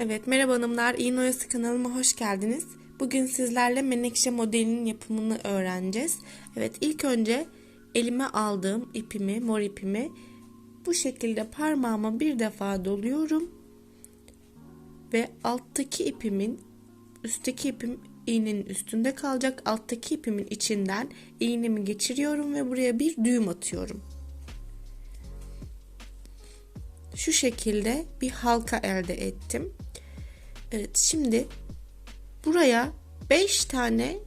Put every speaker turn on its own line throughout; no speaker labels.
Evet, merhaba hanımlar. İğne Oyası kanalıma hoş geldiniz. Bugün sizlerle menekşe modelinin yapımını öğreneceğiz. Evet, ilk önce elime aldığım ipimi, mor ipimi bu şekilde parmağıma bir defa doluyorum. Ve alttaki ipimin, üstteki ipim iğnenin üstünde kalacak. Alttaki ipimin içinden iğnemi geçiriyorum ve buraya bir düğüm atıyorum. Şu şekilde bir halka elde ettim. Evet şimdi buraya 5 tane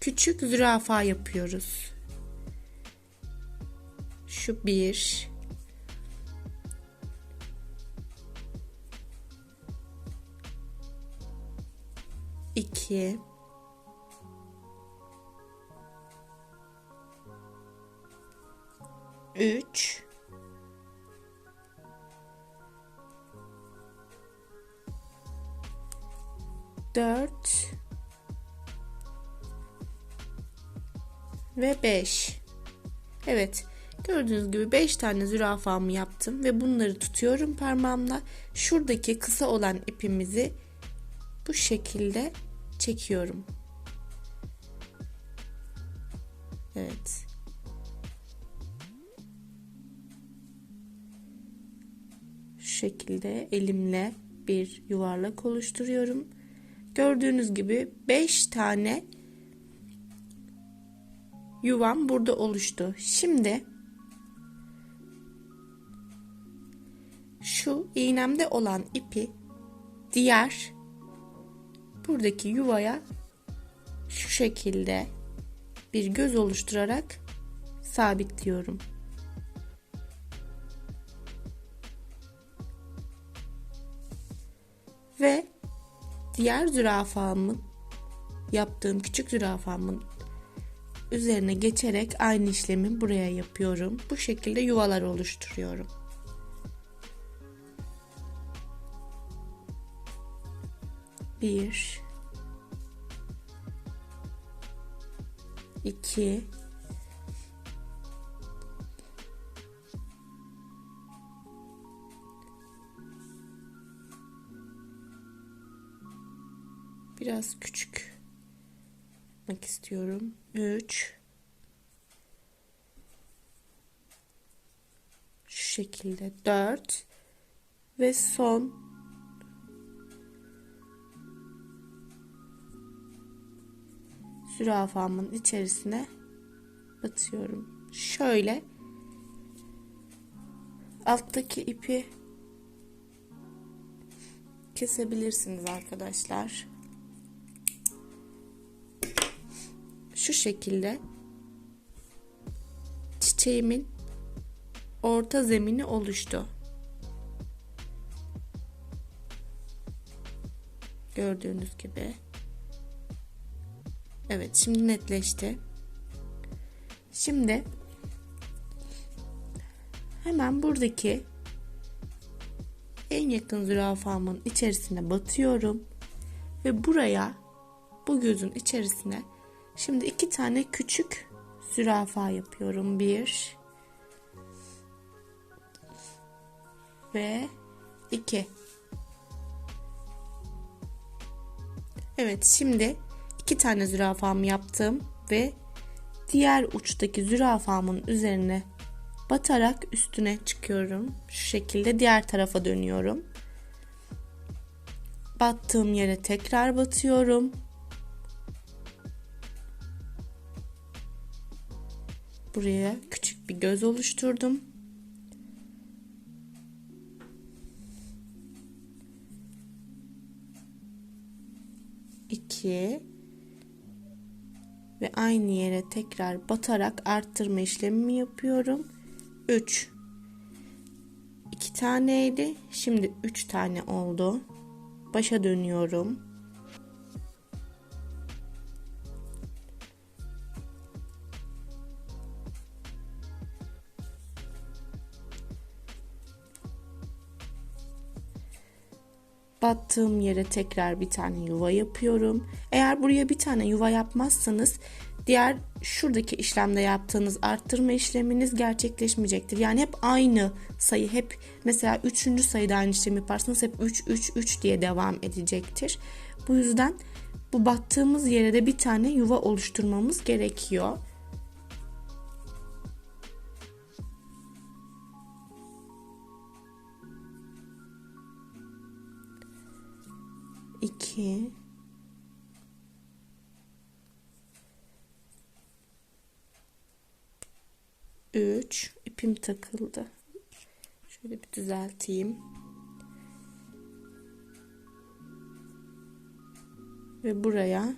küçük zürafa yapıyoruz. Şu bir. iki. Üç. Ve beş. Evet. Gördüğünüz gibi 5 tane zürafamı yaptım ve bunları tutuyorum parmağımla. Şuradaki kısa olan ipimizi bu şekilde çekiyorum. Evet. Şu şekilde elimle bir yuvarlak oluşturuyorum. Gördüğünüz gibi 5 tane yuvam burada oluştu. Şimdi şu iğnemde olan ipi diğer buradaki yuvaya şu şekilde bir göz oluşturarak sabitliyorum. Ve diğer zürafamın yaptığım küçük zürafamın üzerine geçerek aynı işlemi buraya yapıyorum. Bu şekilde yuvalar oluşturuyorum. Bir, iki, biraz küçük yapmak istiyorum. 3 şu şekilde 4 ve son zürafamın içerisine batıyorum. Şöyle alttaki ipi kesebilirsiniz arkadaşlar. Şu şekilde çiçeğimin orta zemini oluştu. Gördüğünüz gibi. Evet şimdi netleşti. Şimdi hemen buradaki en yakın zürafamın içerisine batıyorum ve buraya bu gözün içerisine şimdi iki tane küçük zürafa yapıyorum. Bir ve iki. Evet şimdi iki tane zürafamı yaptım ve diğer uçtaki zürafamın üzerine batarak üstüne çıkıyorum. Şu şekilde diğer tarafa dönüyorum. Battığım yere tekrar batıyorum. Buraya küçük bir göz oluşturdum. İki ve aynı yere tekrar batarak arttırma işlemimi yapıyorum. 3 2 taneydi. Şimdi 3 tane oldu. Başa dönüyorum. Battığım yere tekrar bir tane yuva yapıyorum. Eğer buraya bir tane yuva yapmazsanız diğer şuradaki işlemde yaptığınız arttırma işleminiz gerçekleşmeyecektir. Yani hep aynı sayı hep mesela 3. sayıda aynı işlemi yaparsanız hep 3 3 3 diye devam edecektir. Bu yüzden bu battığımız yere de bir tane yuva oluşturmamız gerekiyor. İki, 3 ipim takıldı. Şöyle bir düzelteyim. Ve buraya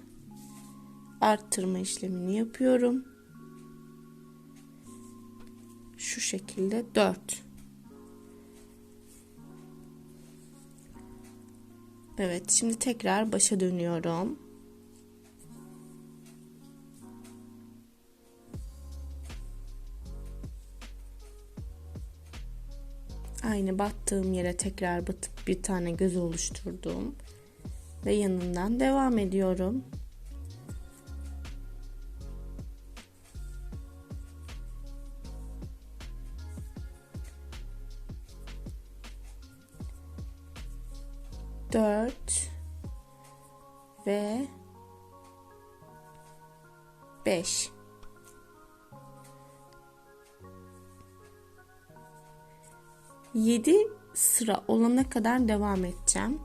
arttırma işlemini yapıyorum. Şu şekilde 4. Evet, şimdi tekrar başa dönüyorum. Aynı battığım yere tekrar batıp bir tane göz oluşturdum. Ve yanından devam ediyorum. 7 sıra olana kadar devam edeceğim.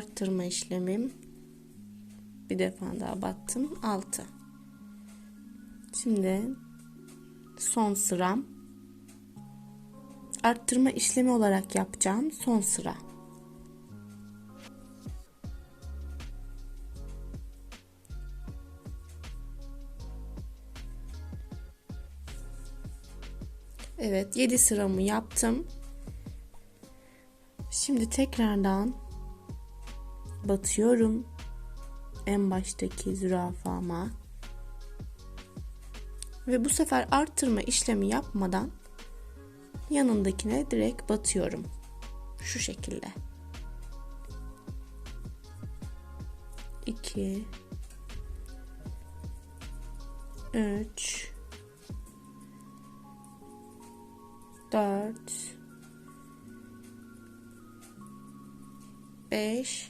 Arttırma işlemim. Bir defa daha battım. 6 şimdi son sıram. Arttırma işlemi olarak yapacağım. Son sıra. Evet 7 sıramı yaptım. Şimdi tekrardan batıyorum. En baştaki zürafama. Ve bu sefer arttırma işlemi yapmadan yanındakine direkt batıyorum. Şu şekilde. 2 3 4 5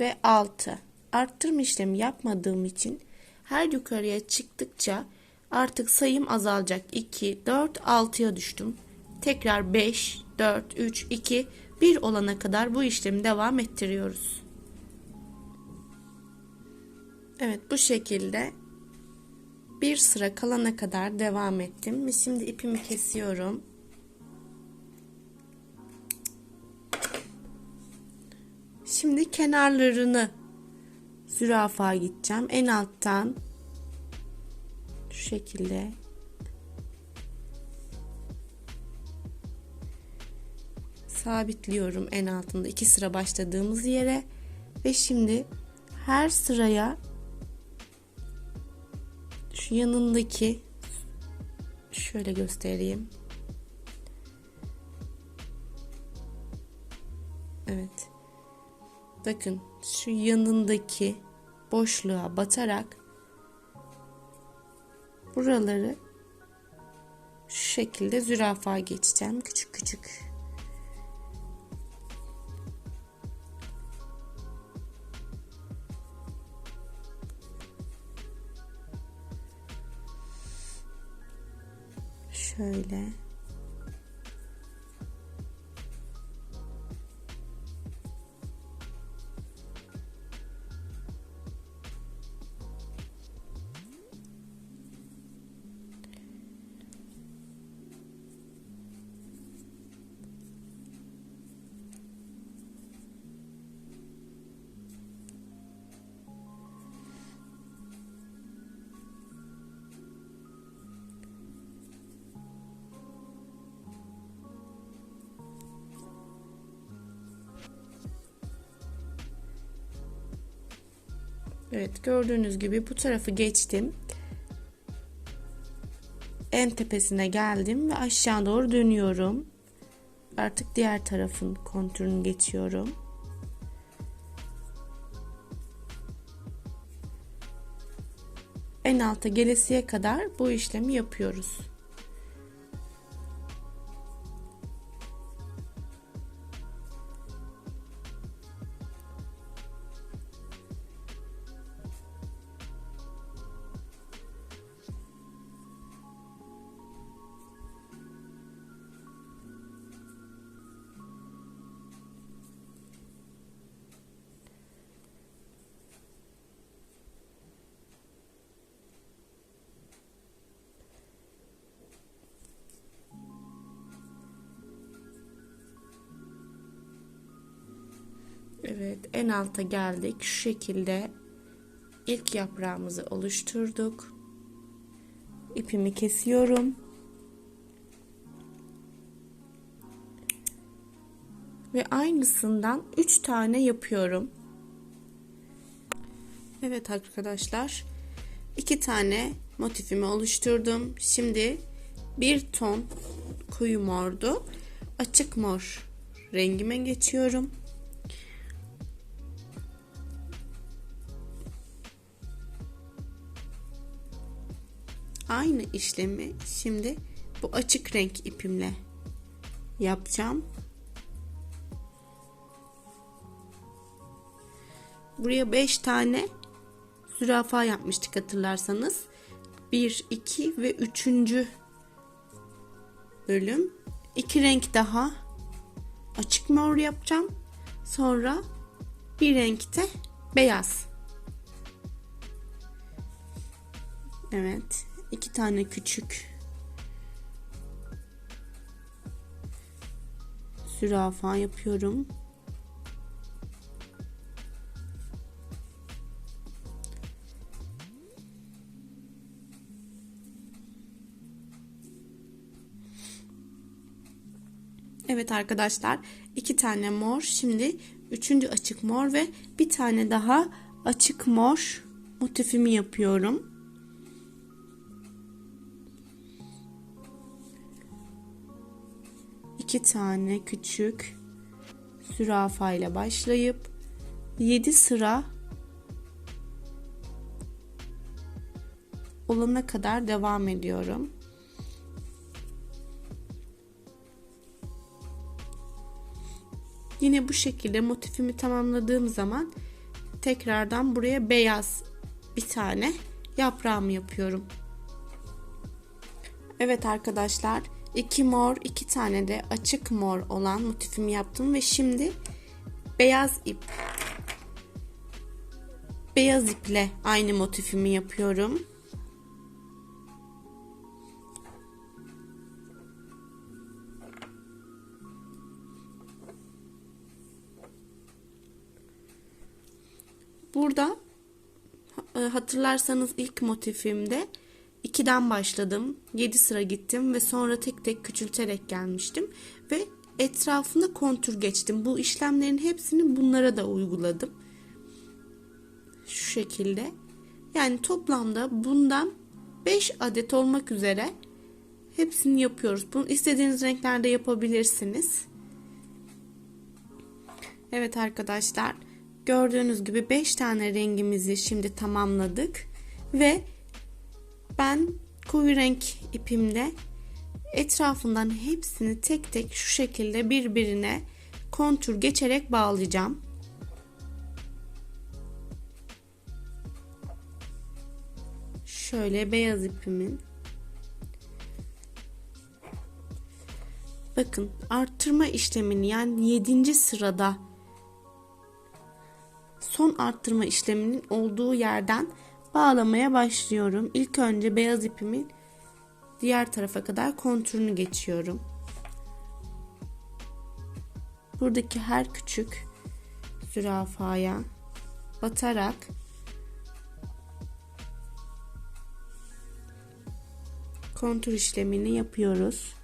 ve 6. Arttırma işlemi yapmadığım için her yukarıya çıktıkça artık sayım azalacak. 2, 4, 6'ya düştüm. Tekrar 5, 4, 3, 2, 1 olana kadar bu işlemi devam ettiriyoruz. Evet bu şekilde bir sıra kalana kadar devam ettim. Şimdi ipimi kesiyorum. Şimdi kenarlarını zürafa gideceğim. En alttan şu şekilde sabitliyorum en altında iki sıra başladığımız yere ve şimdi her sıraya şu yanındaki şöyle göstereyim. Bakın şu yanındaki boşluğa batarak buraları şu şekilde zürafa geçeceğim. Küçük küçük. Şöyle. Evet gördüğünüz gibi bu tarafı geçtim. En tepesine geldim ve aşağı doğru dönüyorum. Artık diğer tarafın kontürünü geçiyorum. En alta gelesiye kadar bu işlemi yapıyoruz. Evet en alta geldik. Şu şekilde ilk yaprağımızı oluşturduk. İpimi kesiyorum. Ve aynısından 3 tane yapıyorum. Evet arkadaşlar. 2 tane motifimi oluşturdum. Şimdi bir ton koyu mordu. Açık mor rengime geçiyorum. Aynı işlemi şimdi bu açık renk ipimle yapacağım. Buraya 5 tane zürafa yapmıştık hatırlarsanız. 1, 2 ve 3. bölüm. 2 renk daha açık mor yapacağım. Sonra bir renkte beyaz. Evet iki tane küçük zürafa yapıyorum. Evet arkadaşlar iki tane mor şimdi üçüncü açık mor ve bir tane daha açık mor motifimi yapıyorum. İki tane küçük zürafa ile başlayıp 7 sıra olana kadar devam ediyorum. Yine bu şekilde motifimi tamamladığım zaman tekrardan buraya beyaz bir tane yaprağımı yapıyorum. Evet arkadaşlar 2 mor, 2 tane de açık mor olan motifimi yaptım ve şimdi beyaz ip beyaz iple aynı motifimi yapıyorum. Burada e, hatırlarsanız ilk motifimde 2'den başladım. 7 sıra gittim ve sonra tek tek küçülterek gelmiştim. Ve etrafına kontür geçtim. Bu işlemlerin hepsini bunlara da uyguladım. Şu şekilde. Yani toplamda bundan 5 adet olmak üzere hepsini yapıyoruz. Bunu istediğiniz renklerde yapabilirsiniz. Evet arkadaşlar gördüğünüz gibi 5 tane rengimizi şimdi tamamladık ve ben koyu renk ipimle etrafından hepsini tek tek şu şekilde birbirine kontür geçerek bağlayacağım. Şöyle beyaz ipimin Bakın arttırma işlemini yani 7. sırada son arttırma işleminin olduğu yerden bağlamaya başlıyorum. İlk önce beyaz ipimin diğer tarafa kadar kontürünü geçiyorum. Buradaki her küçük zürafaya batarak kontur işlemini yapıyoruz.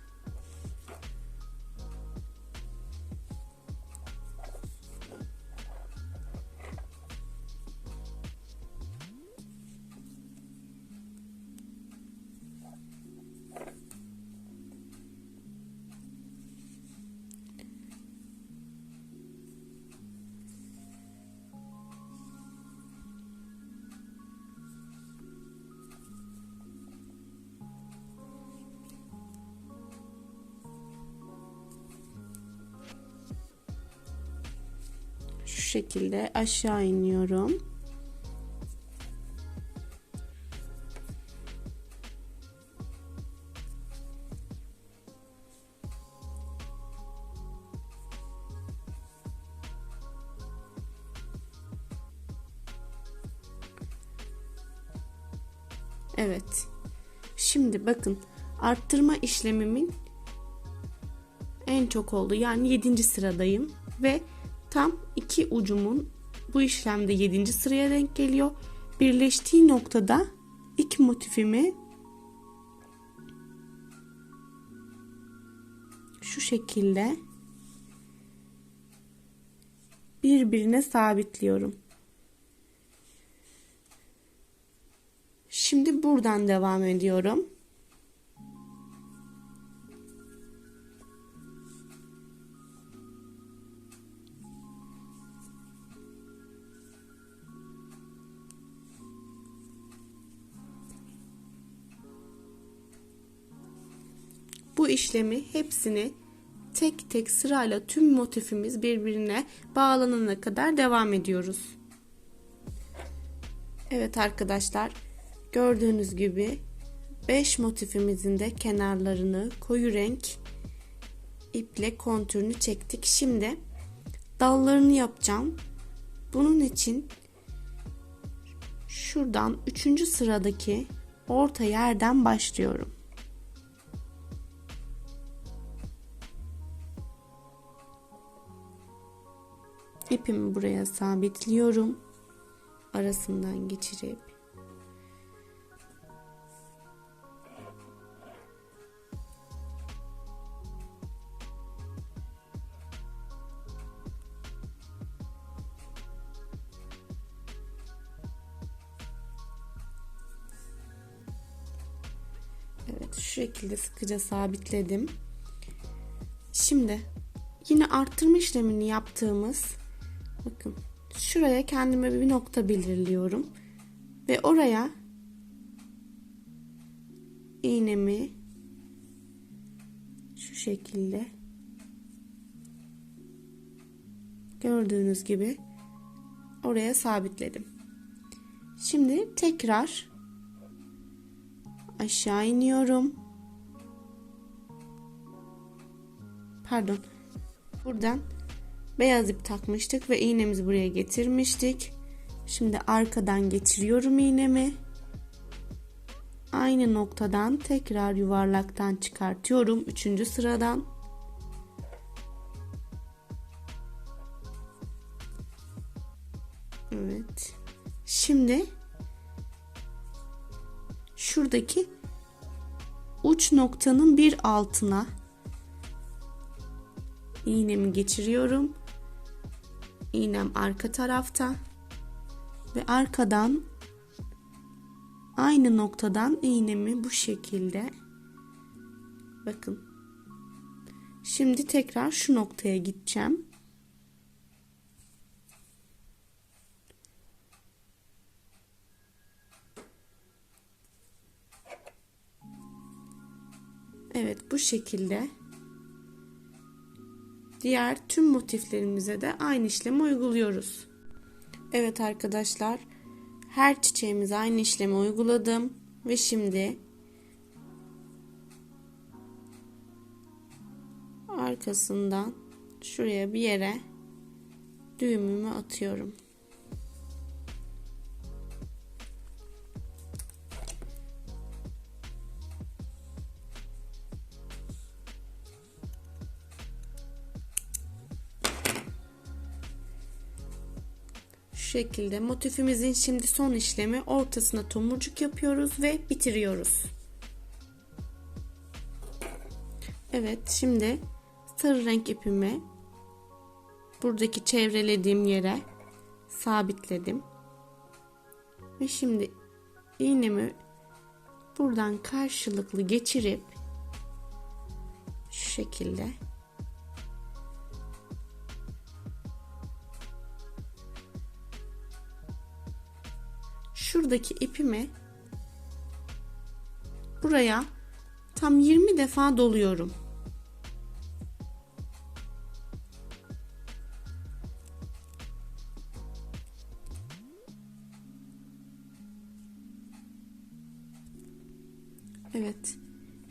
Şekilde aşağı iniyorum. Evet. Şimdi bakın arttırma işlemimin en çok oldu. Yani 7. sıradayım ve tam iki ucumun bu işlemde 7. sıraya denk geliyor. Birleştiği noktada iki motifimi şu şekilde birbirine sabitliyorum. Şimdi buradan devam ediyorum. İşlemi hepsini tek tek sırayla tüm motifimiz birbirine bağlanana kadar devam ediyoruz. Evet arkadaşlar gördüğünüz gibi 5 motifimizin de kenarlarını koyu renk iple kontürünü çektik. Şimdi dallarını yapacağım. Bunun için şuradan 3. sıradaki orta yerden başlıyorum. İpimi buraya sabitliyorum. Arasından geçirip Evet şu şekilde sıkıca sabitledim. Şimdi yine arttırma işlemini yaptığımız bakın şuraya kendime bir nokta belirliyorum ve oraya iğnemi şu şekilde gördüğünüz gibi oraya sabitledim. Şimdi tekrar aşağı iniyorum. Pardon. Buradan beyaz ip takmıştık ve iğnemizi buraya getirmiştik. Şimdi arkadan geçiriyorum iğnemi. Aynı noktadan tekrar yuvarlaktan çıkartıyorum. Üçüncü sıradan. Evet. Şimdi şuradaki uç noktanın bir altına iğnemi geçiriyorum. İğnem arka tarafta ve arkadan aynı noktadan iğnemi bu şekilde bakın. Şimdi tekrar şu noktaya gideceğim. Evet bu şekilde diğer tüm motiflerimize de aynı işlemi uyguluyoruz. Evet arkadaşlar her çiçeğimize aynı işlemi uyguladım ve şimdi arkasından şuraya bir yere düğümümü atıyorum. Şekilde motifimizin şimdi son işlemi ortasına tomurcuk yapıyoruz ve bitiriyoruz. Evet şimdi sarı renk ipimi buradaki çevrelediğim yere sabitledim. Ve şimdi iğnemi buradan karşılıklı geçirip şu şekilde buradaki ipimi buraya tam 20 defa doluyorum. Evet.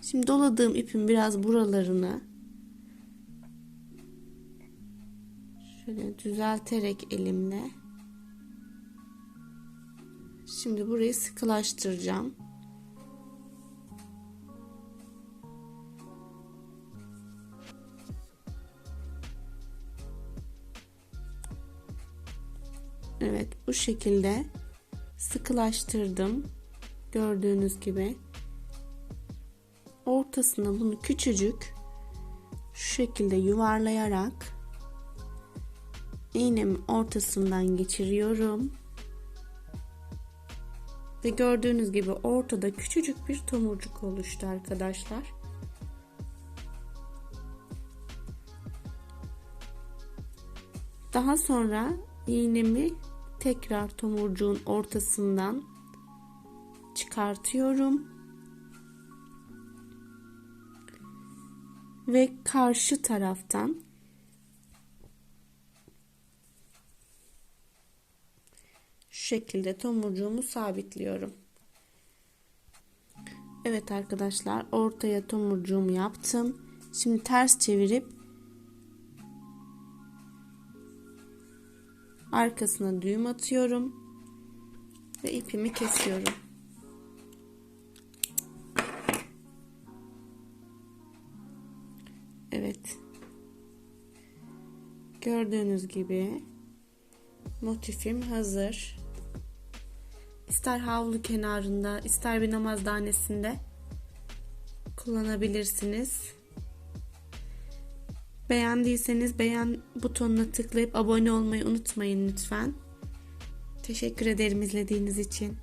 Şimdi doladığım ipin biraz buralarını şöyle düzelterek elimle şimdi burayı sıkılaştıracağım. Evet bu şekilde sıkılaştırdım. Gördüğünüz gibi. Ortasına bunu küçücük şu şekilde yuvarlayarak iğnemin ortasından geçiriyorum. Ve gördüğünüz gibi ortada küçücük bir tomurcuk oluştu arkadaşlar. Daha sonra iğnemi tekrar tomurcuğun ortasından çıkartıyorum. Ve karşı taraftan şekilde tomurcuğumu sabitliyorum. Evet arkadaşlar ortaya tomurcuğumu yaptım. Şimdi ters çevirip arkasına düğüm atıyorum ve ipimi kesiyorum. Evet. Gördüğünüz gibi motifim hazır. İster havlu kenarında, ister bir namaz danesinde kullanabilirsiniz. Beğendiyseniz beğen butonuna tıklayıp abone olmayı unutmayın lütfen. Teşekkür ederim izlediğiniz için.